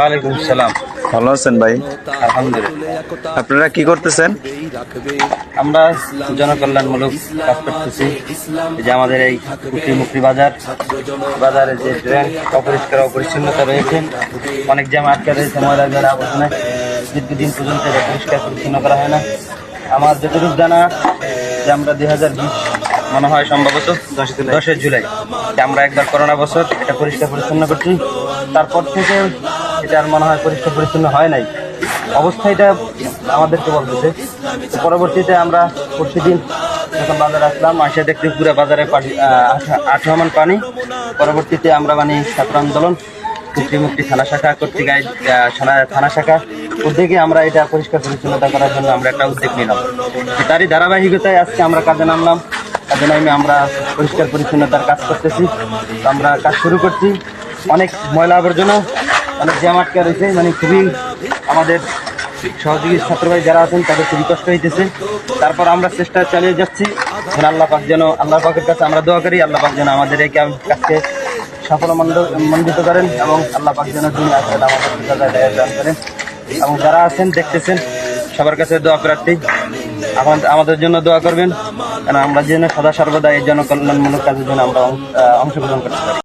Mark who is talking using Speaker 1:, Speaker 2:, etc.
Speaker 1: ওয়ালাইকুম সালাম।
Speaker 2: ভালো আছেন ভাই?
Speaker 1: আলহামদুলিল্লাহ।
Speaker 2: আপনারা কি করতেছেন?
Speaker 1: আমরা জনকল্যাণমূলক কাজ করতেছি। যে আমাদের এই মুক্তি মুক্তি বাজার বাজারে যে ড্রেন অপরিষ্কার অপরিচ্ছন্নতা রয়েছে অনেক জ্যাম আটকে রয়েছে ময়লা জল আবর্জনায় দীর্ঘদিন পর্যন্ত এটা পরিষ্কার পরিচ্ছন্ন করা হয় না। আমার যতটুকু জানা যে আমরা দুই হাজার বিশ মনে হয় সম্ভবত দশই জুলাই আমরা একবার করোনা বছর এটা পরিষ্কার পরিচ্ছন্ন করছি। তারপর থেকে এটা আর মনে হয় পরিষ্কার পরিচ্ছন্ন হয় নাই। অবস্থা এটা আমাদেরকে বলতেছে। পরবর্তীতে আমরা প্রতিদিন যখন বাজারে আসলাম আসে দেখতে পুরো বাজারে আঠারো মান পানি। পরবর্তীতে আমরা মানে ছাত্র আন্দোলন মুক্তি থানা শাখা, কর্তৃক থানা শাখা। উদ্যোগে আমরা এটা পরিষ্কার পরিচ্ছন্নতা করার জন্য আমরা একটা উদ্যোগ নিলাম। তারই ধারাবাহিকতায় আজকে আমরা কাজে নামলাম। কাজে নামে আমরা পরিষ্কার পরিচ্ছন্নতার কাজ করতেছি। আমরা কাজ শুরু করছি। অনেক ময়লা আবর্জনা অনেক জ্যাম আটকে রয়েছে মানে খুবই আমাদের সহযোগী ছাত্র ভাই যারা আছেন, তাদের খুবই কষ্ট হইতেছে। তারপর আমরা চেষ্টা চালিয়ে যাচ্ছি। যেন আল্লাহ পাক যেন, আল্লাহ পাকের কাছে আমরা দোয়া করি, আল্লাহ পাক যেন আমাদের এই কাজকে সফল মণ্ড- মণ্ডিত করেন এবং আল্লাহ পাক যেন তিনি আসেন আমাদের দান করেন। এবং যারা আছেন, দেখতেছেন, সবার কাছে দোয়া প্রার্থী। আমাদের জন্য দোয়া করবেন। কেন আমরা যেন সদা সর্বদা এই জনকল্যাণমূলক কাজের জন্য আমরা অংশগ্রহণ করতে পারি।